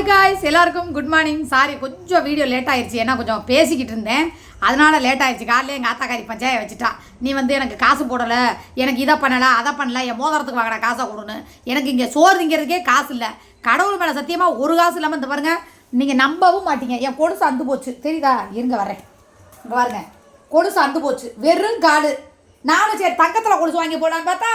Hi guys எல்லாருக்கும் good morning sorry கொஞ்சம் video late ஆயிடுச்சு ஏன்னா கொஞ்சம் பேசிக்கிட்டு இருந்தேன். அதனால் லேட் ஆயிடுச்சு காலையில் எங்கள் ஆத்தாக்காரி பஞ்சாய வச்சுட்டா. நீ வந்து எனக்கு காசு போடலை. எனக்கு இதை பண்ணலை அதை பண்ணல. என் மோதிரத்துக்கு வாங்கின காசை கொடுன்னு. எனக்கு இங்கே சோறு திங்கிறதுக்கே காசு இல்லை. கடவுள் மேலே சத்தியமாக ஒரு காசு இல்லாமல் இந்த பாருங்கள் நீங்கள் நம்பவும் மாட்டீங்க. என் கொடுசு அந்து போச்சு. தெரியுதா? இருங்க வரேன் இங்கே பாருங்க. கொடுசு அந்து போச்சு. வெறும் காடு நானும் சரி தங்கத்தில் கொடுசு வாங்கி போடான்னு பார்த்தா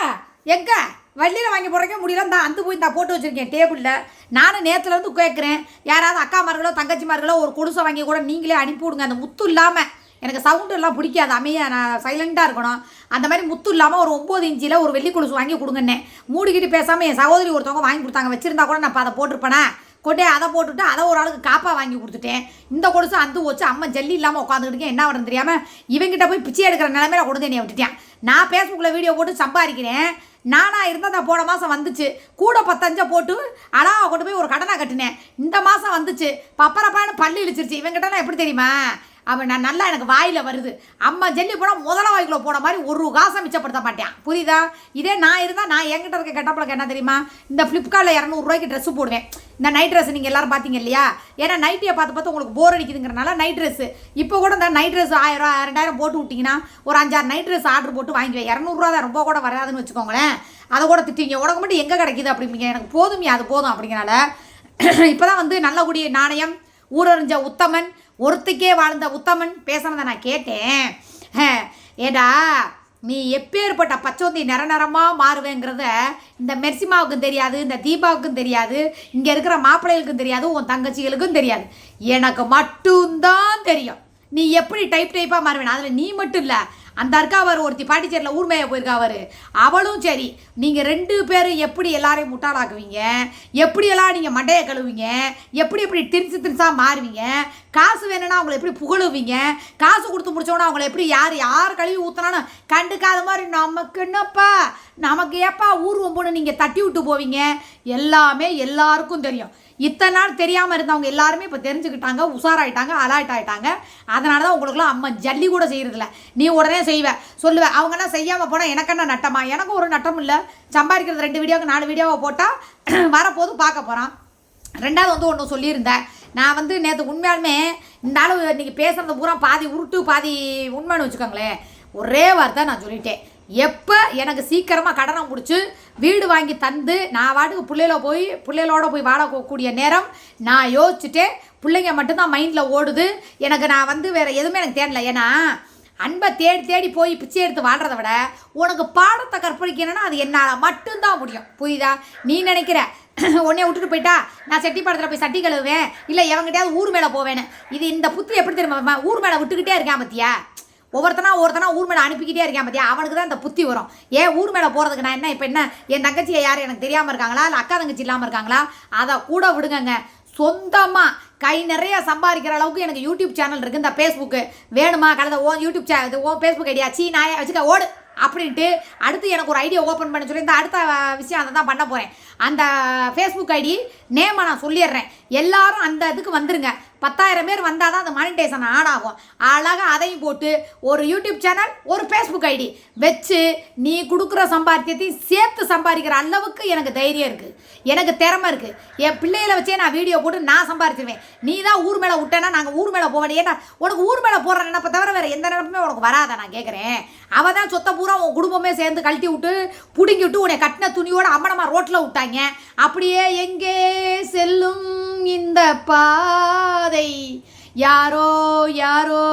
எங்கே? வள்ளியில் வாங்கி போடுறக்கே முடியல. தான் அந்து போய் நான் போட்டு வச்சுருக்கேன் டேபிளில் நானும் நேற்றுலேருந்து கேட்குறேன் யாராவது அக்காமார்களோ தங்கச்சிமார்களோ ஒரு கொலுசை வாங்கி கூட நீங்களே அனுப்பி விடுங்க. அந்த முத்து இல்லாமல் எனக்கு சவுண்டு எல்லாம் பிடிக்காது. அமைய நான் சைலண்ட்டாக இருக்கணும். அந்த மாதிரி முத்து இல்லாமல் ஒரு ஒம்பது இன்ச்சில் ஒரு வெள்ளி கொலுசு வாங்கி கொடுங்கண்ணே மூடிக்கிட்டு பேசாமல் என் சகோதரி ஒருத்தவங்க வாங்கி கொடுத்தாங்க. வச்சுருந்தா கூட நான் இப்போ அதை போட்டிருப்பேனா? கொண்டே அதை போட்டுட்டு அதை ஒரு ஆளுக்கு காப்பாக வாங்கி கொடுத்துட்டேன். இந்த கொலுசு அந்த வச்சு அம்மா ஜல்லி இல்லாமல் உட்காந்துக்கிட்டு என்ன பண்ணுறது தெரியாமல் இவங்கிட்ட போய் பிச்சை எடுக்கிற நிலமையில கொண்டு என்னை விட்டுட்டேன். நான் ஃபேஸ்புக்கில் வீடியோ போட்டு சம்பாதிக்கிறேன். நானாக இருந்தால் தான் போன மாதம் வந்துச்சு. கூட பத்தஞ்சா போட்டு அழகா கொண்டு போய் ஒரு கடனை கட்டினேன். இந்த மாதம் வந்துச்சு. பப்பரப்பான்னு பல்லு இழிச்சிருச்சு. இவங்கிட்டலாம் எப்படி தெரியுமா? அவன் நான் நல்லா எனக்கு வாயில் வருது. அம்மா ஜல்லி போனால் முதல்ல வாய்க்குள்ள போன மாதிரி ஒரு காசை மிச்சப்படுத்த மாட்டேன். புரியுதா? இதே நான் இருந்தால் நான் என்கிட்ட இருக்க கெட்டப்பளுக்கு என்ன தெரியுமா? இந்த ஃப்ளிப்கார்ட்டில் இரநூறுவாய்க்கு ட்ரெஸ்ஸு போடுவேன். இந்த நைட் ட்ரெஸ் நீங்கள் எல்லாரும் பார்த்தீங்க இல்லையா? ஏன்னா நைட்டியை பார்த்து பார்த்து உங்களுக்கு போர் அடிக்குதுங்கிறனால நைட் ட்ரெஸ்ஸு இப்போ கூட இந்த நைட் ட்ரெஸ் ஆயிரம் ரெண்டாயிரம் போட்டு விட்டிங்கன்னா ஒரு அஞ்சாறு நைட் ட்ரெஸ் ஆர்டர் போட்டு வாங்கிக்குவேன் இரநூறுவா தான் ரொம்ப கூட வராதுன்னு வச்சுக்கோங்களேன். அதை கூட திட்டிங்க உனக்கு மட்டும் எங்கே கிடைக்குது அப்படிங்க எனக்கு போதுமே அது போதும் அப்படிங்கிறனால இப்போ தான் வந்து நல்லக்கூடிய நாணயம் ஊரறிஞ்ச உத்தமன் ஒருத்திக்கே வாழ்ந்த உத்தமன் பேசுனதை நான் கேட்டேன். ஏடா நீ எப்பேற்பட்ட பச்சோந்தி நிற நிறமாக மாறுவேங்கிறத இந்த மெர்சிமாவுக்கும் தெரியாது இந்த தீபாவுக்கும் தெரியாது இங்கே இருக்கிற மாப்பிள்ளைகளுக்கும் தெரியாது உன் தங்கச்சிகளுக்கும் தெரியாது. எனக்கு மட்டும்தான் தெரியும். நீ எப்படி டைப் டைப்பாக மாறுவேன்? அதில் நீ மட்டும் இல்லை. அந்த இருக்கா அவர் ஒருத்தி பாண்டிச்சேரியில் ஊர்மையாக போயிருக்கா அவர். அவளும் சரி. நீங்கள் ரெண்டு பேரும் எப்படி எல்லாரையும் முட்டாளாக்குவீங்க? எப்படியெல்லாம் நீங்கள் மண்டையை கழுவுவீங்க? எப்படி எப்படி திரிசு திரிசாக மாறுவீங்க? காசு வேணும்னா அவங்கள எப்படி புகழுவீங்க? காசு கொடுத்து முடிச்சோன்னா அவங்கள எப்படி யார் யார் கழுவி ஊற்றினாலும் கண்டுக்காத மாதிரி நமக்கு என்னப்பா? நமக்கு ஏப்பா ஊர்வம் போன்னு நீங்கள் தட்டி விட்டு போவீங்க? எல்லாமே எல்லாருக்கும் தெரியும். இத்தனை நாள் தெரியாமல் இருந்தவங்க எல்லாருமே இப்போ தெரிஞ்சுக்கிட்டாங்க உஷாராயிட்டாங்க அலர்ட் ஆகிட்டாங்க அதனால தான் உங்களுக்குலாம் அம்மா ஜல்லி கூட செய்கிறதில்ல நீ உடனே செய்வ. சொல்லுவ. அவங்கெல்லாம் செய்யாமல் போனால் எனக்கு என்ன நட்டமா? எனக்கும் ஒரு நட்டம் இல்லை. சம்பாதிக்கிறது ரெண்டு வீடியோவுக்கு நாலு வீடியோவை போட்டால் வரப்போது பார்க்க போகிறான் ரெண்டாவது வந்து ஒன்று சொல்லியிருந்தேன். நான் வந்து நேற்று உண்மையாலுமே இந்த அளவு இன்றைக்கி பேசுகிறத பூரா பாதி உருட்டு பாதி உண்மைன்னு வச்சுக்கோங்களேன். ஒரே வார்த்தை நான் சொல்லிட்டேன். எப்போ எனக்கு சீக்கிரமாக கடனை முடிச்சு வீடு வாங்கி தந்து நான் வாட்டுக்கு பிள்ளையில போய் பிள்ளைகளோட போய் வாழக்கூடிய நேரம் நான் யோசிச்சுட்டேன். பிள்ளைங்க மட்டும்தான் மைண்டில் ஓடுது. எனக்கு நான் வந்து வேறு எதுவுமே எனக்கு தேடல ஏன்னா அன்பை தேடி தேடி போய் பிச்சை எடுத்து வாழ்கிறத விட உனக்கு பாடத்தை கற்பழிக்கணும்னா அது என்னால் மட்டும்தான் முடியும். புரியுதா? நீ நினைக்கிற உடனே விட்டுட்டு போயிட்டா? நான் செட்டி படத்தில் போய் சட்டி கழுவுவேன். இல்லை எவங்கிட்டயாவது ஊர் மேலே போவேன்னு இது இந்த புத்தி எப்படி தெரியுமா? ஊர் மேலே விட்டுக்கிட்டே இருக்கேன் பத்தியா? ஒவ்வொருத்தனா ஒருத்தனா ஊர் மேலே அனுப்பிக்கிட்டே இருக்கேன் பார்த்தியா அவனுக்கு தான் இந்த புத்தி வரும். ஏன் ஊர் மேலே போகிறதுக்கு நான் என்ன? இப்போ என்ன? என் தங்கச்சியை யார் எனக்கு தெரியாமல் இருக்காங்களா? இல்லை அக்கா தங்கச்சி இல்லாமல் இருக்காங்களா? அதை கூட விடுங்கங்க. சொந்தமாக கை நிறைய சம்பாதிக்கிற அளவுக்கு எனக்கு யூடியூப் சேனல் இருக்குது இந்த ஃபேஸ்புக்கு வேணுமா? கலந்த ஓ யூடியூப் சே இது ஓ ஃபேஸ்புக் ஐடியா. சீ நான் வச்சுக்க ஓடு. அப்படின்ட்டு அடுத்து எனக்கு ஒரு ஐடியா ஓப்பன் பண்ண சொல்லி இந்த அடுத்த விஷயம் அதை தான் பண்ண போகிறேன் அந்த ஃபேஸ்புக் ஐடி நேமை நான் சொல்லிடுறேன். எல்லாரும் அந்த இதுக்கு வந்துருங்க. பத்தாயிரம் பேர் வந்தால் தான் அந்த மானிட்டேஷன் ஆன் ஆகும் அழகாக அதையும் போட்டு ஒரு யூடியூப் சேனல் ஒரு ஃபேஸ்புக் ஐடி வச்சு நீ கொடுக்குற சம்பாத்தியத்தையும் சேர்த்து சம்பாதிக்கிற அளவுக்கு எனக்கு தைரியம் இருக்குது எனக்கு திறமை இருக்குது என் பிள்ளைகளை வச்சே நான் வீடியோ போட்டு நான் சம்பாரிச்சிருவேன் நீ தான் ஊர் மேலே விட்டேன்னா நாங்கள் ஊர் மேலே போவேன் ஏன்னா உனக்கு ஊர் மேலே போடுற நினப்பை தவிர வேறு எந்த நினப்புமே உனக்கு வராத நான் கேட்குறேன் அவள் தான் சொத்தை பூரா உன் குடும்பமே சேர்ந்து கழட்டி விட்டு பிடுங்கி விட்டு உன்னை கட்டின துணியோட அம்மனமாக ரோட்டில் விட்டாங்க. அப்படியே எங்கே செல்லும் இந்த பாதை? யாரோ யாரோ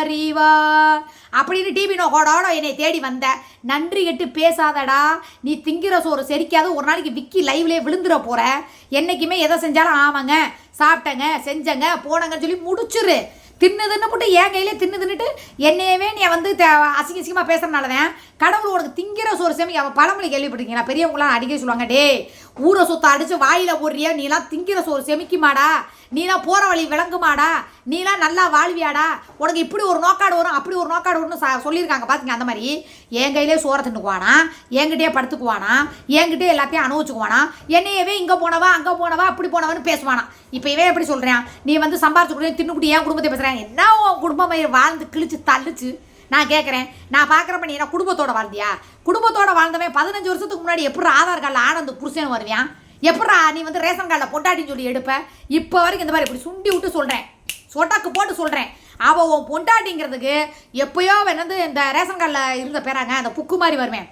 அறிவார். அப்படின்னு டிவி நோக்கோடோட என்னை தேடி வந்த. நன்றி கெட்டு பேசாதடா. நீ திங்கிற சோறு செரிக்காத. ஒரு நாளைக்கு விக்கி லைவ்லேயே விழுந்துட போற. என்னைக்குமே எதை செஞ்சாலும் ஆமாங்க சாப்பிட்டங்க செஞ்சங்க போனங்கன்னு சொல்லி முடிச்சிரு. தின்னு தின்னு போட்டு என் கையிலே தின்னு தின்னுட்டு என்னையவே நீ வந்து அசிங்க அசிங்கமாக பேசுறதுனால தான் கடவுள் உனக்கு திங்கிற சோறு சேமி அவன் பழமொழி கேள்விப்பட்டிருக்கீங்களா? பெரியவங்களாம் அடிக்கடி சொல்லுவாங்க டே ஊரை சொத்தை அடிச்சு வாயில போடுறிய நீலாம் திங்கிற சோறு செமிக்குமாடா? நீலாம் போற வழி விளங்குமாடா? நீலாம் நல்லா வாழ்வியாடா? உனக்கு இப்படி ஒரு நோக்காடு வரும் அப்படி ஒரு நோக்காடு வரும்னு சொல்லியிருக்காங்க. பாத்தீங்க அந்த மாதிரி. என் கையிலே சோற தின்னுக்குவானா? என்கிட்டயே படுத்துக்குவானா? என்கிட்டயே எல்லாத்தையும் அனுபவிச்சுக்குவானா? என்னையவே இங்க போனவா அங்க போனவா அப்படி போனவன்னு பேசுவானா? இப்போ இவன் எப்படி சொல்றேன்? நீ வந்து சம்பாரிச்சு கொடுத்து தின்னுக்குட்டி என் குடும்பத்தை பேசுறேன். என்ன உன் குடும்பம் வாழ்ந்து கிழிச்சு தள்ளிச்சு நான் கேட்குறேன் நான் பார்க்குறப்ப நீ என்ன குடும்பத்தோட வாழ்ந்தியா? குடும்பத்தோட வாழ்ந்தவன் பதினஞ்சு வருஷத்துக்கு முன்னாடி எப்படி ஆதார் கார்டில் ஆனந்த் புருஷன் வருவியான்? எப்படா நீ வந்து ரேஷன் கார்டில் பொண்டாட்டின்னு சொல்லி எடுப்ப? இப்போ வரைக்கும் இந்த மாதிரி இப்படி சுண்டி விட்டு சொல்கிறேன் சொட்டாக்கு போட்டு சொல்கிறேன் அவள் உன் பொண்டாட்டிங்கிறதுக்கு எப்பயோ வந்து இந்த ரேஷன் கார்டில் இருந்த பேராங்க அந்த புக்கு மாதிரி வருவேன்.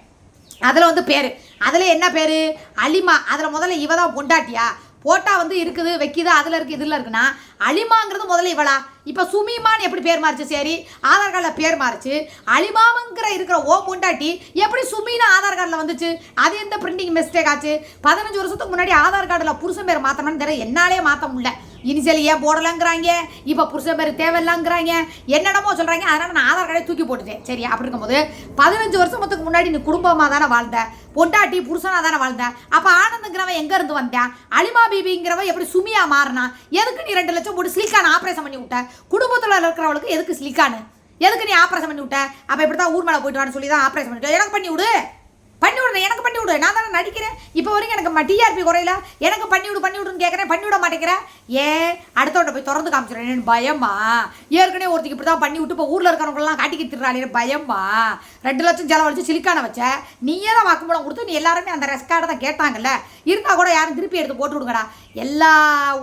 அதில் வந்து பேர். அதில் என்ன பேர்? அலிமா. அதில் முதல்ல இவ தான் பொண்டாட்டியா? போட்டா வந்து இருக்குது வைக்குது அதில் இருக்குது இதில் இருக்குன்னா அலிமாங்கிறது முதல்ல இவளா. இப்போ சுமிமான்னு எப்படி பேர் மாறிச்சு? சரி ஆதார் கார்டில் பேர் மாறிச்சு. அலிமாமங்கிற இருக்கிற ஓ பொண்டாட்டி எப்படி சுமின்னு ஆதார் கார்டில் வந்துச்சு? அது எந்த பிரிண்டிங் மிஸ்டேக் ஆச்சு? பதினஞ்சு வருஷத்துக்கு முன்னாடி ஆதார் கார்டில் புருஷன் பேர் மாற்றணும்னு தெரியல என்னாலே மாற்ற முடியல. இனிஷியல் ஏன் போடலாங்கிறாங்க? இப்போ புருஷன் பேர் தேவையில்லாங்கிறாங்க. என்னென்னமோ சொல்கிறாங்க அதனால் நான் ஆதார் கார்டை தூக்கி போட்டுட்டேன். சரி அப்படி இருக்கும்போது பதினஞ்சு வருஷத்துக்கு முன்னாடி நீ குடும்பமாக தானே வாழ்ந்த? பொண்டாட்டி புருஷனாக தானே வாழ்ந்த? அப்போ ஆனந்துங்கிறவன் எங்கேருந்து வந்தேன் அலிமா பீபிங்கிறவன் எப்படி சுமியா மாறினா? எதுக்கு நீ ரெண்டு லட்சம் போட்டு ஸ்லிக்கான ஆப்ரேஷன் பண்ணி விட்ட? குடும்பத்தில் இருக்கிறவளுக்கு எதுக்கு ஸ்லிக்கானு எதுக்கு நீ ஆப்ரேஷன் பண்ணி விட்ட? அப்போ இப்படி தான் ஊர் மேலே போயிட்டு வான்னு சொல்லி தான் ஆப்ரேஷன் பண்ணிவிட்டேன் எனக்கு பண்ணி விடு. பண்ணி விடுறேன். எனக்கு பண்ணி விடு. நான் தானே நடிக்கிறேன்? இப்போ வரைக்கும் எனக்கு டிஆர்பி குறையில. எனக்கு பண்ணி விடு பண்ணி விடுன்னு கேட்குறேன் பண்ணி விட மாட்டேங்கிறேன் ஏன் அடுத்தவட்ட போய் திறந்து காமிச்சிடறேன். பயமா? ஏற்கனவே ஒருத்திக்கு இப்படி தான் பண்ணி விட்டு இப்போ ஊரில் இருக்கிறவங்களாம் காட்டிக்கிட்டு பயமா? ரெண்டு லட்சம் செலவழிச்சு சிலிக்கான வச்ச. நீயே தான் வாக்குமூலம் கொடுத்து? நீ எல்லாருமே அந்த ரெஸ்கார்டை தான் கேட்டாங்கல்ல. இருந்தால் கூட யாரும் திருப்பி எடுத்து போட்டு விடுங்கடா எல்லா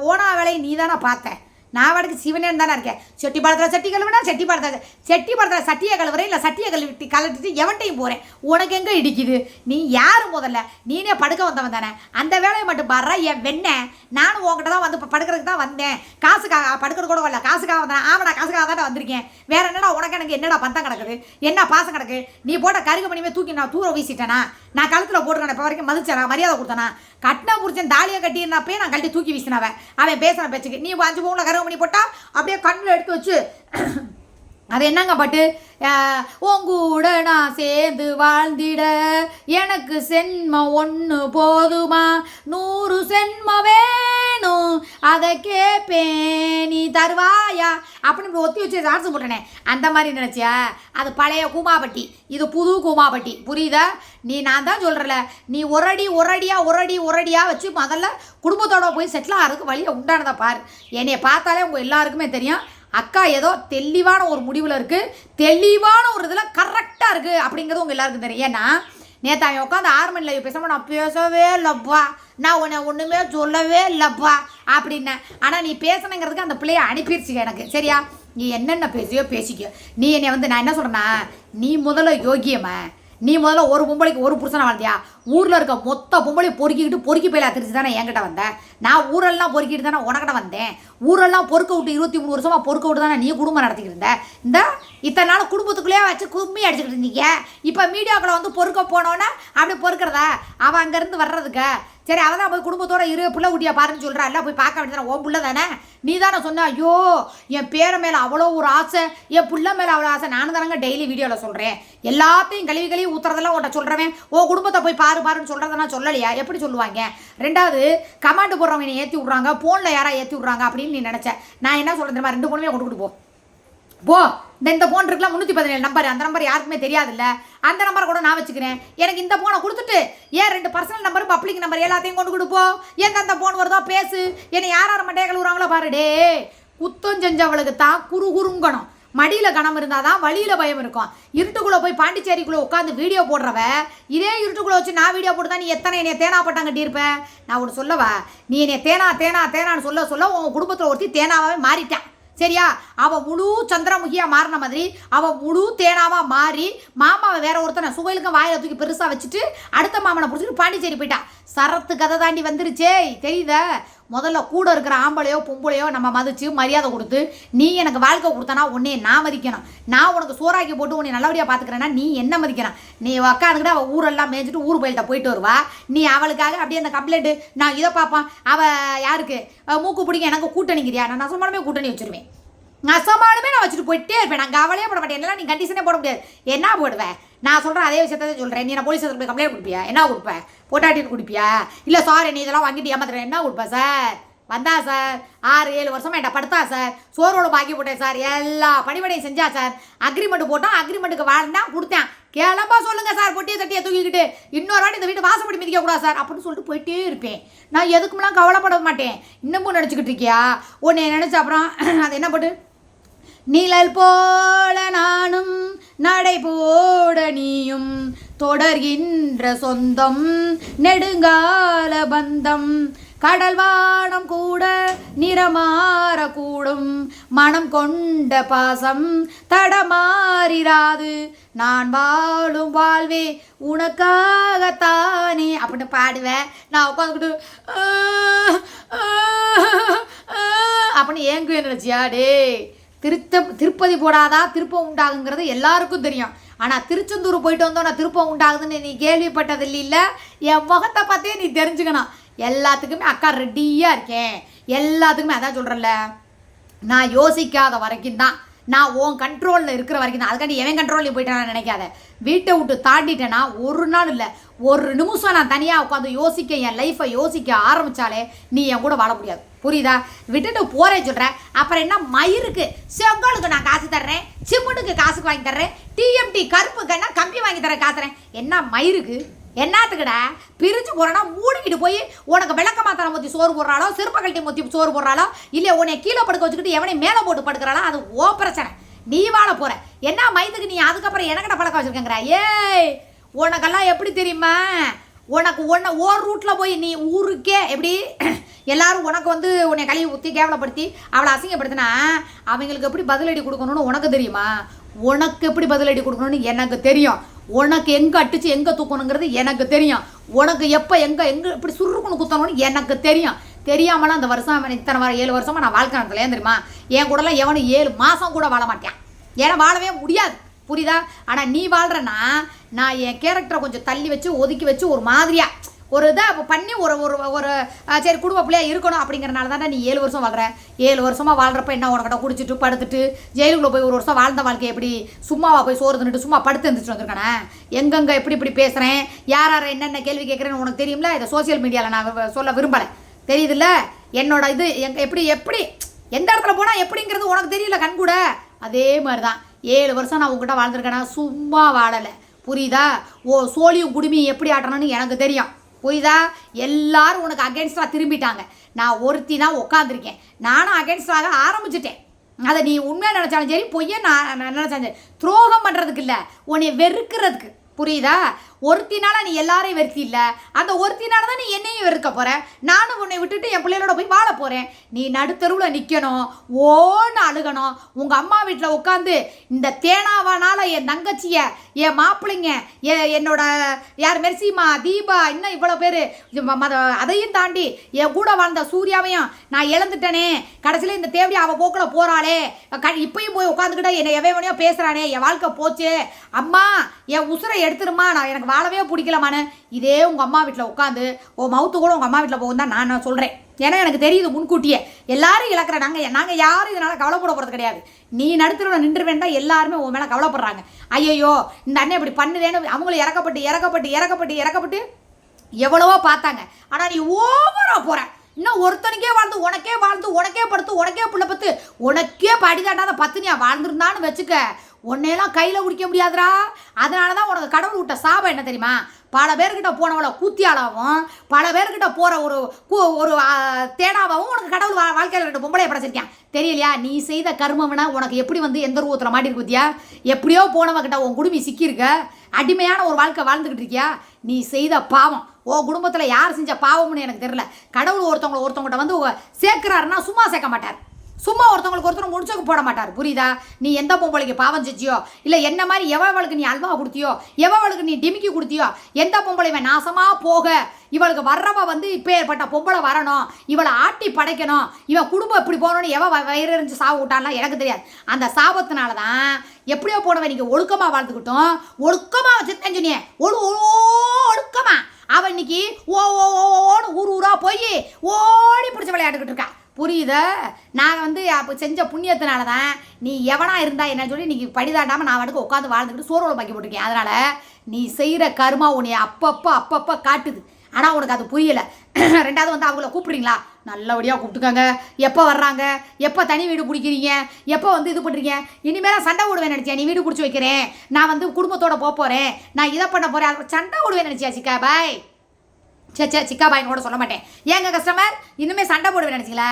ஓனா வேலையும் நீ தானே பார்த்தேன் நான் வாடகை சிவனேன்னு தானே இருக்கேன்? செட்டி படத்தில் சட்டி கழுவுனா செட்டி படத்தில் செட்டி படத்தில் சட்டியை கழுவுறேன் இல்லை சட்டியை கழுவிட்டு கலட்டிட்டு எவன்ட்டையும் போகிறேன் உனக்கு எங்கே இடிக்குது? நீ யார் முதல்ல? நீனே படுக்க வந்தவன் தானே. அந்த வேலையை மட்டும் பாடுறா என் வெண்ணெய் நானும் உங்ககிட்ட தான் வந்து படுக்கிறதுக்கு தான் வந்தேன். காசுக்காக படுக்கிறது கூட வரல. காசுக்காக வந்தேன். ஆமாடா காசுக்காக தான் வந்திருக்கேன். வேற என்னடா உனக்கு எனக்கு என்னடா பந்தம் கிடக்குது? என்ன பாசம் கிடக்கு? நீ போட்ட கருகு பண்ணியுமே தூக்கி நான் தூர வீசிட்டேனா? நான் கழுத்தில் போட்டுருக்கேன் இப்போ வரைக்கும் மதிச்சேனா? மரியாதை கொடுத்தனா? கட்டின முடிச்சேன் தாலியை கட்டியிருந்தப்பே நான் கழட்டி தூக்கி வீசினவன். அவன் பேசுகிற பேச்சுக்கு நீ அஞ்சு பவுனில் கருகு பண்ணி போட்டா அப்படியே கண்ணில் எடுத்து வச்சு அது என்னங்க பாட்டு? உங்கூட நான் சேர்ந்து வாழ்ந்திட எனக்கு சென்ம ஒன்று போதுமா? நூறு சென்ம வேணும் அதை கேட்பேன் நீ தருவாயா? அப்படின்னு ஒத்தி வச்சு டான்ஸ் போட்டனே. அந்த மாதிரி நினச்சியா? அது பழைய கூமாப்பட்டி இது புது கூமாப்பட்டி புரியுதா? நீ நான் தான் சொல்கிறல நீ ஒரு அடி ஒரடி ஒரடியாக ஒரு அடி வச்சு முதல்ல குடும்பத்தோட போய் செட்டில் ஆகிறதுக்கு வழியை உண்டானதை பாரு. என்னைய பார்த்தாலே உங்கள் எல்லாருக்குமே தெரியும். அக்கா ஏதோ தெளிவான ஒரு முடிவில் இருக்குது தெளிவான ஒரு இதில் கரெக்டாக இருக்குது அப்படிங்கிறது உங்கள் எல்லாருக்கும் தெரியும். ஏன்னா நேற்று அவன் உட்காந்து ஆறு மணி லைவ் பேசாமல் நான் பேசவே இல்லைப்பா. நான் உன்னை ஒன்றுமே சொல்லவே இல்லைப்பா அப்படின்னேன். ஆனால் நீ பேசணுங்கிறதுக்கு அந்த பிள்ளைய அனுப்பிடுச்சு எனக்கு. சரியா? நீ என்னென்ன பேசியோ பேசிக்கோ. நீ என்னை வந்து நான் என்ன சொல்கிறேன்னா நீ முதல்ல யோகியம்மா. நீ முதல்ல ஒரு பொம்பளைக்கு ஒரு புருஷனை வாழ்ந்தியா ஊரில் இருக்க மொத்த பொம்பளையும் பொறுக்கிக்கிட்டு பொறுக்கி போயிலா திருச்சி தானே என்கிட்ட வந்தேன் நான் ஊரெல்லாம் பொறுக்கிட்டு தானே உனக்கிட்ட வந்தேன். ஊரெல்லாம் பொறுக்க விட்டு இருபத்தி மூணு வருஷமாக பொறுக்க விட்டு தானே நீ குடும்பம் நடத்திக்கிட்டு இருந்த? இந்த இத்தனை நாள் குடும்பத்துக்குள்ளேயே வச்சு கும்மி அடிச்சுக்கிட்டு இருந்தீங்க. இப்போ மீடியாக்களை வந்து பொறுக்க போனோன்னே அப்படி பொறுக்கிறதா? அவன் அங்கேருந்து வர்றதுக்கு சரி அவள் தான் போய் குடும்பத்தோட இரு பிள்ளை குட்டியா பாருன்னு சொல்கிறா எல்லாம் போய் பார்க்க வேண்டியதானே ஓ பிள்ளை தானே? நீ தானே சொன்ன? ஐயோ என் பேரை மேலே அவ்வளோ ஒரு ஆசை. என் பிள்ளை மேலே அவ்வளோ ஆசை. நானும் தானங்க டெய்லி வீடியோவில் சொல்கிறேன் எல்லாத்தையும் கழுவி கழுவி ஊத்துறதெல்லாம் உன்ட்ட சொல்கிறவன் ஓ குடும்பத்தை போய் பாரு பாருன்னு சொல்கிறத நான் சொல்லலையா? எப்படி சொல்லுவாங்க? ரெண்டாவது கமாண்டு போடுறவங்க என்னை ஏற்றி விட்றாங்க. ஃபோனில் யாராக ஏற்றி விட்றாங்க அப்படின்னு நீ நினச்ச. நான் என்ன சொல்கிறேன் தெரியுமா? ரெண்டு ஃபோனுமே கொண்டு போ. போ. இந்த இந்த ஃபோன் இருக்கலாம் முந்நூற்றி பதினேழு நம்பர் அந்த நம்பர் யாருக்குமே தெரியாதுல்ல. அந்த நம்பரை கூட நான் வச்சுக்கிறேன். எனக்கு இந்த ஃபோனை கொடுத்துட்டு ஏன் ரெண்டு பர்சனல் நம்பரும் பப்ளிக் நம்பர் எல்லாத்தையும் கொண்டு கொடுப்போம் எந்தெந்த ஃபோன் வருதோ பேசு. என்னை யார் யார் மண்டைய கழுவுறாங்களோ பாருடே குத்தம் செஞ்சவளுக்கு தான் குறு குறுங்கணும். மடியில் கணம் இருந்தால் தான் வழியில் பயம் இருக்கும். இருட்டுக்குள்ளே போய் பாண்டிச்சேரிக்குள்ளே உட்காந்து வீடியோ போடுறவ இதே இருட்டுக்குள்ளே வச்சு நான் வீடியோ போட்டு நீ எத்தனை என்னைய தேனா பட்டம் கட்டியிருப்ப? நான் ஒன்று சொல்லவா? நீ என்னை தேனா தேனா தேனான்னு சொல்ல சொல்ல உன் குடும்பத்தில் ஒருத்தி தேனாவே மாறிட்டேன் சரியா? அவள் முழு சந்திரமுகியா மாறின மாதிரி அவள் முழு தேனாவாக மாறி மாமாவை வேற ஒருத்தனை சுகையிலுக்கும் வாயில தூக்கி பெருசாக வச்சுட்டு அடுத்த மாமனை பிடிச்சிட்டு பாண்டிச்சேரி போயிட்டா. சரத்து கதை தாண்டி வந்துருச்சே தெரியுத? முதல்ல கூட இருக்கிற ஆம்பளையோ பொம்பளையோ நம்ம மதித்து மரியாதை கொடுத்து நீ எனக்கு வாழ்க்கை கொடுத்தனா உன்னைய நான் மதிக்கணும். நான் உனக்கு சோறாக்கி போட்டு உன்னை நல்லபடியாக பார்த்துக்கிறேன்னா நீ என்ன மதிக்கணும்? நீ உக்காந்துக்கிட்டு அவள் ஊரெல்லாம் மேய்ச்சிட்டு ஊர் போயிட்ட போயிட்டு வருவா. நீ அவளுக்காக அப்படியே அந்த கம்ப்ளைண்ட்டு நான் இதை பார்ப்பான். அவள் யாருக்கு? மூக்கு பிடிக்க எனக்கு கூட்டணிக்கிறியா நான் நசமானமே கூட்டணி வச்சிருவேன். நசமானுமே நான் வச்சுட்டு போயிட்டே இருப்பேன். நான் கவலையே போட மாட்டேன். எல்லாம் நீ கண்டிஷனே போட முடியாது. என்ன போடுவேன் நான் சொல்கிறேன் அதே விஷயத்த சொல்கிறேன் நீ நான் போலீஸ் போய் கம்ப்ளைண்ட் கொடுப்பியா? என்ன கொடுப்பேன் பொட்டாட்டின்னு கொடுப்பியா? இல்லை சாரி நீ இதெல்லாம் வாங்கிட்டு ஏமாத்துறேன் என்ன கொடுப்பேன் சார் வந்தா சார் ஆறு ஏழு வருஷமா என்கிட்ட படுத்தா சார் சோறோட பாக்கி போட்டேன் சார் எல்லா பணிபடையும் செஞ்சா சார் அக்ரிமெண்ட் போட்டோம் அக்ரிமெண்ட்டுக்கு வாழ்ந்தான் கொடுத்தேன். கேளம்பா சொல்லுங்க சார் பொட்டியை தட்டியை தூக்கிக்கிட்டு இன்னொரு வாட்டி இந்த வீட்டு வாசப்படி மிதிக்க கூடாது சார் அப்படின்னு சொல்லிட்டு போயிட்டே இருப்பேன். நான் எதுக்குமெல்லாம் கவலைப்பட மாட்டேன். இன்னமும் நினச்சிக்கிட்டு இருக்கியா? உன்னை நினச்ச அப்புறம் அது என்ன போட்டு? நிழல் போல நானும் நடை போட நீயும் தொடர்கின்ற சொந்தம் நெடுங்கால பந்தம். கடல்வானம் கூட நிறமாறக்கூடும் மனம் கொண்ட பாசம் தடமாறிராது. நான் வாழும் வாழ்வே உனக்காகத்தானே அப்படின்னு பாடுவேன். நான் உட்காந்துக்கிட்டு அப்படின்னு ஏங்குவேன் நினச்சியா டே திருத்த திருப்பதி போடாதா திருப்பம் உண்டாகுங்கிறது எல்லாருக்கும் தெரியும். ஆனால் திருச்செந்தூர் போயிட்டு வந்தோம் நான் திருப்பம் உண்டாகுதுன்னு நீ கேள்விப்பட்டது இல்லை என் முகத்தை பார்த்தே நீ தெரிஞ்சுக்கணும். எல்லாத்துக்குமே அக்கா ரெடியாக இருக்கேன். எல்லாத்துக்குமே அதான் சொல்கிறல்ல நான் யோசிக்காத வரைக்கும் தான் நான் உன் கண்ட்ரோலில் இருக்கிற வரைக்கும் தான். அதுக்காண்டி எவன் கண்ட்ரோலில் போயிட்டேன் நினைக்காத. வீட்டை விட்டு தாண்டிட்டேன்னா ஒரு நாள் இல்லை ஒரு நிமிஷம் நான் தனியாக உட்காந்து யோசிக்க என் லைஃப்பை யோசிக்க ஆரம்பித்தாலே நீ என் கூட வாழ முடியாது. புரியுதா? விட்டுட்டு போகிறேன் சொல்கிறேன் அப்புறம் என்ன? மயிருக்கு செங்கலுக்கு நான் காசு தர்றேன். சிம்முனுக்கு காசுக்கு வாங்கி தர்றேன். டிஎம்டி கருப்புக்கு என்ன? கம்பி வாங்கி தரேன் காசு தரேன் என்ன மயிருக்கு? என்னத்துக்குடா? பிரிஞ்சு போறனா மூடிக்கிட்டு போய் உனக்கு விளக்க மாத்திரம் ஊற்றி சோறு போடுறாளோ சிற்ப கழட்டி மொத்தி சோறு போடுறாளோ இல்லை உன்னை கீழே படுக்க வச்சுக்கிட்டு எவனை மேலே போட்டு படுக்கிறாளோ அது ஓ பிரச்சனை. நீ வாழ போற. என்ன மைத்துக்கு நீ அதுக்கப்புறம் எனக்கிட்ட பழக்கம் வச்சிருக்கேங்கிற? ஏய் உனக்கெல்லாம் எப்படி தெரியுமா? உனக்கு உன்னை ஓர் ரூட்டில் போய் நீ ஊருக்கே எப்படி எல்லாரும் உனக்கு வந்து உன்னை கழுவி ஊற்றி கேவலப்படுத்தி அவளை அசிங்கப்படுத்தினா அவங்களுக்கு எப்படி பதிலடி கொடுக்கணும்னு உனக்கு தெரியுமா? உனக்கு எப்படி பதிலடி கொடுக்கணும்னு எனக்கு தெரியும். உனக்கு எங்கே அடிச்சு எங்கே தூக்கணுங்கிறது எனக்கு தெரியும். உனக்கு எப்போ எங்கே எங்கே இப்படி சுருக்குன்னு குத்தணும்னு எனக்கு தெரியும். தெரியாமலாம் அந்த வருஷம் இத்தனை வர ஏழு வருஷமாக நான் வாழ்க்கை நடத்தலையே தெரியுமா? என் கூடலாம் எவனும் ஏழு மாதம் கூட வாழ மாட்டேன். ஏன்னா வாழவே முடியாது. புரியுதா? ஆனால் நீ வாழ்கிறனா நான் என் கேரக்டரை கொஞ்சம் தள்ளி வச்சு ஒதுக்கி வச்சு ஒரு மாதிரியாக ஒரு இதை அப்போ பண்ணி ஒரு ஒரு ஒரு சரி குடும்ப பிள்ளையாக இருக்கணும் அப்படிங்கிறனால தானே நீ ஏழு வருஷம் வாழ்கிற ஏழு வருஷமாக வாழ்கிறப்ப என்ன உனக்கிட்ட குடிச்சிட்டு படுத்துட்டு ஜெயிலுக்குள்ளே போய் ஒரு வருஷம் வாழ்ந்த வாழ்க்கை எப்படி சும்மாவா போய் சோறு தின்னுட்டு சும்மா படுத்து இருந்துச்சு வந்திருக்கானே? எங்கெங்கே எப்படி இப்படி பேசுகிறேன் யார் யார் என்னென்ன கேள்வி கேட்குறேன்னு உனக்கு தெரியும்ல? இதை சோஷியல் மீடியாவில் நான் சொல்ல விரும்பலை. தெரியுதுல்ல? என்னோட இது எங்க எப்படி எப்படி எந்த இடத்துல போனால் எப்படிங்கிறது உனக்கு தெரியல கண் கூட. அதே மாதிரி தான் ஏழு வருஷம் நான் உங்ககிட்ட வாழ்ந்துருக்கேன்னா சும்மா வாழலை. புரியுதா? ஓ சோழியும் குடுமி எப்படி ஆட்டணும்னு எனக்கு தெரியும். புரியுதா எல்லாரும் உனக்கு அகேன்ஸ்டாக திரும்பிட்டாங்க. நான் ஒருத்தி தான் உட்காந்துருக்கேன் நானும் அகேன்ஸ்டாக ஆரம்பிச்சிட்டேன். அதை நீ உண்மையாக நினச்சாலும் சரி பொய்யே நான் நினச்சாலும் சரி. துரோகம் பண்ணுறதுக்கு இல்லை உன்னை வெறுக்கிறதுக்கு. புரியுதா? ஒருத்தினால நீ எல்லாரையும் வெறுத்தி இல்லை அந்த ஒருத்தினால தான் நீ என்னையும் வெறுக்க போகிற நானும் உன்னை விட்டுட்டு என் பிள்ளைகளோட போய் வாழ போகிறேன் நீ நடுத்தருவில் நிற்கணும் ஓன்னு அழுகணும். உங்கள் அம்மா வீட்டில் உட்காந்து இந்த தேனாவானால என் தங்கச்சியை என் மாப்பிள்ளைங்க என்னோட யார் மெர்சிமா தீபா இன்னும் இவ்வளோ பேர் அதையும் தாண்டி என் கூட வாழ்ந்த சூர்யாவையும் நான் இழந்துட்டேனே. கடைசியில் இந்த தேவடி அவள் போக்கில் போகிறாளே க இப்பயும் போய் உட்காந்துக்கிட்ட என்னை எவையவனையோ பேசுகிறானே என் வாழ்க்கை போச்சு. அம்மா என் உசுரை எடுத்துருமா நான் எனக்கு வாழவே பிடிக்கலமானு இதே உங்கள் அம்மா வீட்டில் உட்காந்து ஓ மவுத்து கூட உங்கள் அம்மா வீட்டில் போகும் தான் நான் சொல்கிறேன் ஏன்னா எனக்கு தெரியுது முன்கூட்டியே எல்லாரும் இழக்கிற நாங்கள் நாங்கள் யாரும் இதனால் கவலைப்பட போகிறது கிடையாது. நீ நடுத்தரோட நின்று வேண்டாம் எல்லாருமே உன் மேலே கவலைப்படுறாங்க. ஐயையோ இந்த அண்ணன் இப்படி பண்ணுதேன்னு அவங்களும் இறக்கப்பட்டு இறக்கப்பட்டு இறக்கப்பட்டு இறக்கப்பட்டு எவ்வளவோ பார்த்தாங்க. ஆனால் நீ ஓவரா போகிற இன்னும் ஒருத்தனுக்கே வாழ்ந்து உனக்கே வாழ்ந்து உனக்கே படுத்து உனக்கே பிள்ளை பத்து உனக்கே படிதாண்டாத பத்துனியா வாழ்ந்துருந்தான்னு வச்சுக்க. உன்னையெல்லாம் கையில் குடிக்க முடியாதுரா அதனால தான் உனக்கு கடவுள் விட்ட சாபம் என்ன தெரியுமா? பல பேர்கிட்ட போனவளை கூத்தியாளாகவும் பல பேர்கிட்ட போகிற ஒரு கூ ஒரு தேடாவாகவும் உனக்கு கடவுள் வா வாழ்க்கையில் ரெண்டு பொம்பளைய படைச்சிருக்கேன். தெரியலையா? நீ செய்த கர்மம்னா உனக்கு எப்படி வந்து எந்த ரூபத்தில் மாட்டிருக்கு பத்தியா? எப்படியோ போனவங்கிட்ட உன் குடுமி சிக்கியிருக்க. அடிமையான ஒரு வாழ்க்கை வாழ்ந்துக்கிட்டு இருக்கியா? நீ செய்த பாவம். ஓ குடும்பத்தில் யார் செஞ்ச பாவம்னு எனக்கு தெரியல. கடவுள் ஒருத்தவங்களை ஒருத்தவங்கள்ட்ட வந்து சேர்க்குறாருன்னா சும்மா சேர்க்க மாட்டார். சும்மா ஒருத்தவங்களுக்கு ஒருத்தர் முடிச்சுக்கு போட மாட்டார் புரியுதா? நீ எந்த பொம்பளைக்கு பாவம் செஞ்சியோ இல்லை என்ன மாதிரி எவளுக்கு நீ அல்வா கொடுத்தியோ எவளுக்கு நீ டிமிக்கி கொடுத்தியோ எந்த பொம்பளை இவன் நாசமாக போக இவளுக்கு வர்றவ வந்து இப்போ ஏற்பட்ட பொம்பளை வரணும் இவளை ஆட்டி படைக்கணும் இவன் குடும்பம் இப்படி போகணும்னு எவ வயிறறிஞ்சு சாவு விட்டான்லாம் எனக்கு தெரியாது. அந்த சாபத்தினால தான் எப்படியோ போனவன் நீங்கள் ஒழுக்கமாக வாழ்ந்துக்கிட்டோம் ஒழுக்கமாக வச்சுருந்தேன் சொன்னியே ஒழு ஒழுக்கமாக அவன் இன்னைக்கு ஓ ஓ ஓ, ஓன்னு ஊர் ஊராக போய் ஓடி பிடிச்ச விளையாட்டுக்கிட்டு இருக்கா. புரியுதா? நான் வந்து அப்போ செஞ்ச புண்ணியத்தினால தான் நீ எவனா இருந்தா என்ன சொல்லி நீ படிதாண்டாமல் நான் வந்து உட்காந்து வாழ்ந்துக்கிட்டு சோறு பாக்கி போட்டிருக்கேன். அதனால் நீ செய்கிற கருமா உன்னை அப்பப்போ அப்பப்போ காட்டுது. ஆனால் உனக்கு அது புரியலை. ரெண்டாவது வந்து அவங்கள கூப்பிட்றீங்களா? நல்லபடியாக கூப்பிட்டுக்கோங்க. எப்போ வர்றாங்க? எப்போ தனி வீடு பிடிக்கிறீங்க? எப்போ வந்து இது பண்ணுறீங்க இனிமேல் சண்டை விடுவேன் நினச்சேன் நீ வீடு பிடிச்சி வைக்கிறேன். நான் வந்து குடும்பத்தோட போக போகிறேன் நான் இதை பண்ண போகிறேன் சண்டை விடுவேன் நினச்சியா சிக்கா? பாய் சே சே சிக்கா பாய் கூட சொல்ல மாட்டேன். ஏங்க கஸ்டமர் இன்னுமே சண்டை போடுவேன் நினச்சிங்களா?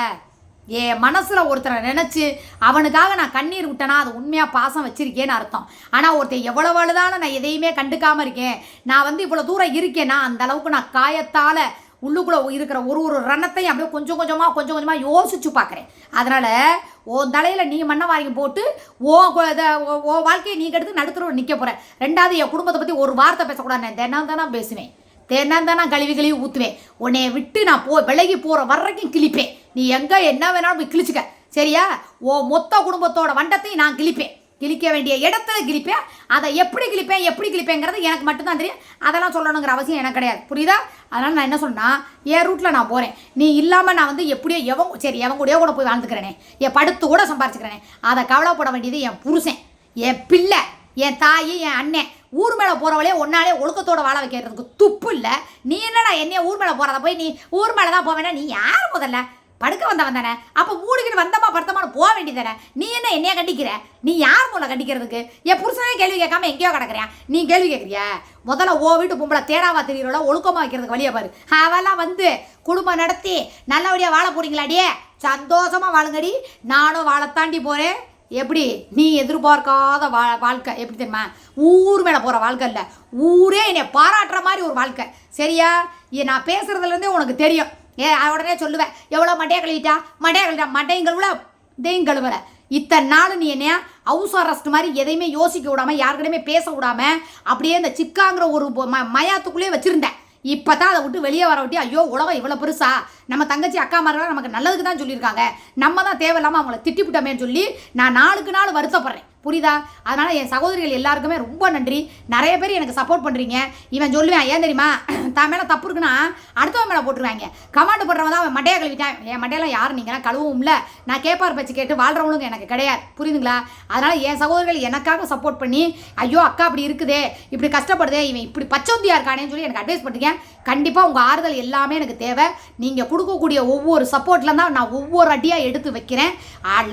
என் மனசில் ஒருத்தரை நினச்சி அவனுக்காக நான் கண்ணீர் விட்டேனா அது உண்மையாக பாசம் வச்சிருக்கேன்னு அர்த்தம். ஆனால் ஒருத்தன் எவ்வளோ அழுதாலும் நான் எதையுமே கண்டுக்காமல் இருக்கேன். நான் வந்து இவ்வளோ தூரம் இருக்கேன்னா அந்த அளவுக்கு நான் காயத்தால் உள்ளுக்குள்ளே இருக்கிற ஒரு ஒரு ரணத்தையும் அப்படியே கொஞ்சம் கொஞ்சமாக கொஞ்சம் கொஞ்சமாக யோசிச்சு பார்க்குறேன் அதனால் உன் தலையில் நீ மண்ணை வாங்கி போட்டு ஓ இதை ஓ வாழ்க்கையை நீ கெடுத்து நடுத்துற நிற்க போகிறேன் ரெண்டாவது என் குடும்பத்தை பற்றி ஒரு வார்த்தை பேசக்கூடாது நான் தினம் தானே பேசுவேன். தினம் தான் நான் கழுவி கழுவி ஊற்றுவேன் உன்னைய விட்டு நான் போ விலகி போகிற வரைக்கும் கிழிப்பேன். நீ எங்கே என்ன வேணாலும் போய் கிழிச்சுக்க. சரியா? ஓ மொத்த குடும்பத்தோட வண்டத்தையும் நான் கிழிப்பேன். கிழிக்க வேண்டிய இடத்துல கிழிப்பேன். அதை எப்படி கிழிப்பேன் எப்படி கிழிப்பேங்கிறது எனக்கு மட்டும்தான் தெரியும். அதெல்லாம் சொல்லணுங்கிற அவசியம் எனக்கு கிடையாது. புரியுதா? அதனால் நான் என்ன சொன்னால் என் ரூட்டில் நான் போகிறேன் நீ இல்லாமல் நான் வந்து எப்படியோ எவன் சரி எவன் கூடயோ கூட போய் வாழ்ந்துக்கிறேனே. என் படுத்து கூட சம்பாரிச்சுக்கிறேனே. அதை கவலைப்பட வேண்டியது என் புருஷன் என் பிள்ளை என் தாய் என் அண்ணன். ஊர் மேலே போகிறவளே ஒன்னாலே ஒழுக்கத்தோட வாழ வைக்கிறதுக்கு துப்பு இல்லை. நீ என்னடா என்னைய ஊர் மேலே போகிறத போய் நீ ஊர் மேலே தான் போவேனா நீ யார் முதல்ல? படுக்க வந்தவன் தானே. அப்போ மூடிக்கிட்டு வந்தமா படுத்தமான்னு போக வேண்டியதானே நீ என்ன என்னைய கண்டிக்கிற? நீ யார் மூலம் கண்டிக்கிறதுக்கு? என் புருஷனே கேள்வி கேட்காம எங்கேயோ கிடக்குறியா நீ கேள்வி கேட்குறியா? முதல்ல ஓ வீட்டு பொம்பளை தேடாவா தெரியல ஒழுக்கமாக வைக்கிறதுக்கு வழியை பாரு. அவெல்லாம் வந்து குடும்பம் நடத்தி நல்லபடியாக வாழ போறீங்களாடியே? சந்தோஷமாக வாழுங்கடி. நானும் வாழத்தாண்டி போகிறேன் எப்படி? நீ எதிர்பார்க்காத வா வாழ்க்கை. எப்படி தெரியுமா? ஊர் மேலே போகிற வாழ்க்கை இல்லை. ஊரே என்னை பாராட்டுற மாதிரி ஒரு வாழ்க்கை. சரியா? ஏ நான் பேசுகிறதுலேருந்தே உனக்கு தெரியும். ஏ உடனே சொல்லுவேன். எவ்வளோ மண்டையை கழுவிட்டா? மண்டையை கழுவிட்டா? மண்டையும் இதையும் கழுவலை இத்தனை நாள் நீ என்ன ஹவுஸ் அரெஸ்ட் மாதிரி எதையுமே யோசிக்க விடாமல் யாருக்கிட்டையுமே பேச விடாமல் அப்படியே இந்த சிக்காங்கிற ஒரு ம மயாத்துக்குள்ளேயே வச்சுருந்தேன். இப்போ தான் அதை விட்டு வெளியே வர விட்டு ஐயோ உலகம் இவ்வளோ பெருசா. நம்ம தங்கச்சி அக்கா மாரெல்லாம் நமக்கு நல்லதுக்கு தான் சொல்லியிருக்காங்க. நம்ம தான் தேவையில்லாமல் அவங்கள திட்டிவிட்டோமேன்னு சொல்லி நான் நாளுக்கு நாள் வருத்தப்படுறேன். புரியுதா? அதனால் என் சகோதரிகள் எல்லாருக்குமே ரொம்ப நன்றி. நிறைய பேர் எனக்கு சப்போர்ட் பண்ணுறீங்க இவன் சொல்லுவேன் ஏன் தெரியுமா? தான் மேலே தப்பு இருக்குன்னா அடுத்தவன் மேலே போட்டுருவாங்க. கமாண்டு போடுறவன் தான் அவன் மட்டையை கழுவிட்டான். என் மட்டையெல்லாம் யாரும் நீங்கள் கழுவும் இல்லை. நான் கேட்பார் பச்சு கேட்டு வாழ்கிறவங்களுங்க எனக்கு கிடையாது. புரியுதுங்களா? அதனால் என் சகோதரிகள் எனக்காக சப்போர்ட் பண்ணி ஐயோ அக்கா அப்படி இருக்குதே. இப்படி கஷ்டப்படுதே. இவன் இப்படி பச்சோந்தியாக இருக்கானேன்னு சொல்லி எனக்கு அட்வைஸ் பண்ணிருக்கேன். கண்டிப்பாக உங்கள் ஆறுதல் எல்லாமே எனக்கு தேவை. நீங்கள் கொடுக்கக்கூடிய ஒவ்வொரு சப்போர்ட்டில் தான் நான் ஒவ்வொரு அடியாக எடுத்து வைக்கிறேன்.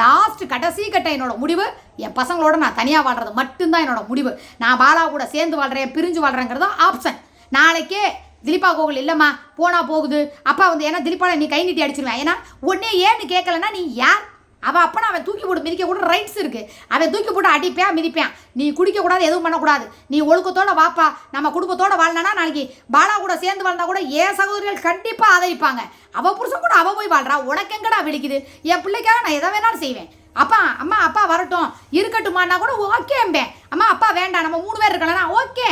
லாஸ்ட் கடைசி கட்ட என்னோட முடிவு என் பசங்களோட நான் தனியாக வாழ்கிறது மட்டும்தான் என்னோட முடிவு. நான் பாலா கூட சேர்ந்து வாழ்கிறேன் பிரிஞ்சு வாழ்கிறேங்கிறதும் ஆப்ஷன் நாளைக்கே திலீபா கோகுல் இல்லைம்மா போனால் போகுது. அப்பா வந்து ஏன்னா திலீபாவை நீ கை நீட்டி அடிச்சிருவேன். ஏன்னா உடனே ஏன்னு கேட்கலன்னா நீ யார்? அவன் அப்போ அவன் தூக்கி போட்டு மிதிக்க கூட ரைட்ஸ் இருக்குது அவன் தூக்கி போட்டு அடிப்பேன் மிதிப்பேன். நீ குடிக்கக்கூடாது எதுவும் பண்ணக்கூடாது. நீ ஒழுக்கத்தோட வாப்பா. நம்ம குடும்பத்தோட வாழ்னா நாளைக்கு பாலா கூட சேர்ந்து வாழ்ந்தா கூட ஏன் சகோதரிகள் கண்டிப்பாக ஆதரிப்பாங்க. அவள் புருஷன் கூட அவள் போய் வாழ்றா. உனக்கு எங்கடா விழிக்குது? என் பிள்ளைக்காக நான் எதை வேணாலும் செய்வேன். அப்பா அம்மா அப்பா வரட்டும். இருக்கட்டுமான்னா கூட ஓகேம்பேன் அம்மா அப்பா வேண்டாம். நம்ம மூணு பேர் இருக்கலாம் ஓகே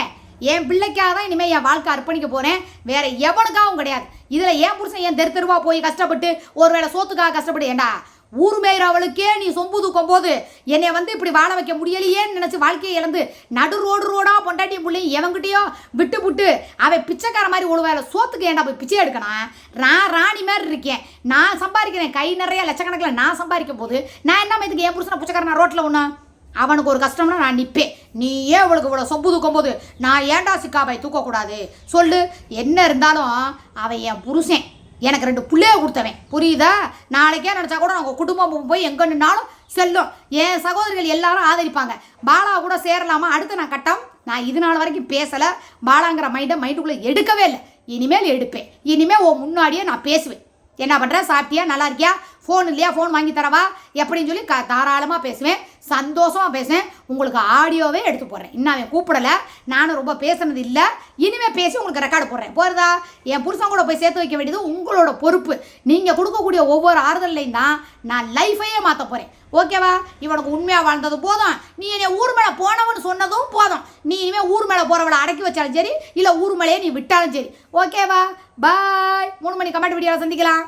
என் பிள்ளைக்காக தான் இனிமேல் என் வாழ்க்கை அர்ப்பணிக்க போகிறேன் வேற எவனுக்காகவும் கிடையாது. இதில் என் புருஷன் என் தெரு தெருவா போய் கஷ்டப்பட்டு ஒருவேளை சோத்துக்காக கஷ்டப்பட்டு ஏண்டா ஊர் மேய்றவளுக்கே நீ சொம்பு தூக்கும் போது என்னை வந்து இப்படி வாழ வைக்க முடியலையேன்னு நினச்சி வாழ்க்கையை இழந்து நடு ரோடு ரோடாக பொண்டாட்டி பிள்ளையும் எவங்கிட்டயோ விட்டு விட்டு அவன் பிச்சைக்கார மாதிரி ஓடுவாள் சோத்துக்கு ஏன்டா போய் பிச்சை எடுக்கணும்? நான் ராணி மாதிரி இருக்கேன். நான் சம்பாதிக்கிறேன். கை நிறைய லட்சக்கணக்கில் நான் சம்பாதிக்கும் போது நான் என்ன இதுக்கு என் புருஷனை பிச்சைக்காரன் ரோட்டில் ஒன்று அவனுக்கு ஒரு கஷ்டம்னா நான் நிற்பேன் நீ ஏன் அவளுக்கு இவ்வளோ சொம்பு தூக்கும் போது நான் ஏன்டா சிக்காபாய் தூக்கக்கூடாது? சொல்லு. என்ன இருந்தாலும் அவன் என் புருஷன். எனக்கு ரெண்டு பிள்ளைய கொடுத்தவன். புரியுதா? நாளைக்கே நினச்சா கூட நாங்கள் குடும்பம் போய் எங்கே நின்னாலும் செல்லும். என் சகோதரிகள் எல்லாரும் ஆதரிப்பாங்க. பாலா கூட சேரலாமா? அடுத்து நான் கட்டம். நான் இது நாள் வரைக்கும் பேசலை. பாலாங்கிற மைண்டை மைண்டுக்குள்ளே எடுக்கவே இல்லை. இனிமேல் எடுப்பேன். இனிமேல் உன் முன்னாடியே நான் பேசுவேன். என்ன பண்ணுறேன் சாப்பிட்டியா? நல்லா இருக்கியா? ஃபோன் இல்லையா? ஃபோன் வாங்கி தரவா? எப்படின்னு சொல்லி க தாராளமாக பேசுவேன். சந்தோஷமாக பேசுவேன் உங்களுக்கு ஆடியோவே எடுத்து போடுறேன். இன்னும் அவன் கூப்பிடலை. நானும் ரொம்ப பேசுனது இல்லை. இனிமேல் பேசி உங்களுக்கு ரெக்கார்டு போடுறேன். போகிறதா என் புருஷன் கூட போய் சேர்த்து வைக்க வேண்டியது உங்களோட பொறுப்பு. நீங்கள் கொடுக்கக்கூடிய ஒவ்வொரு ஆறுதல்லையும் தான் நான் லைஃபையே மாற்ற போகிறேன் ஓகேவா இவனுக்கு உண்மையாக வாழ்ந்தது போதும். நீ என்னை ஊர் மேலே போனவன்னு சொன்னதும் போதும். நீ இனிமேல் ஊர் மேலே போகிறவளை அடக்கி வச்சாலும் சரி இல்லை ஊர் மேலேயே நீ விட்டாலும் சரி. ஓகேவா பாய் மூணு மணி கமெண்ட் வீடியோவில் சந்திக்கலாம்.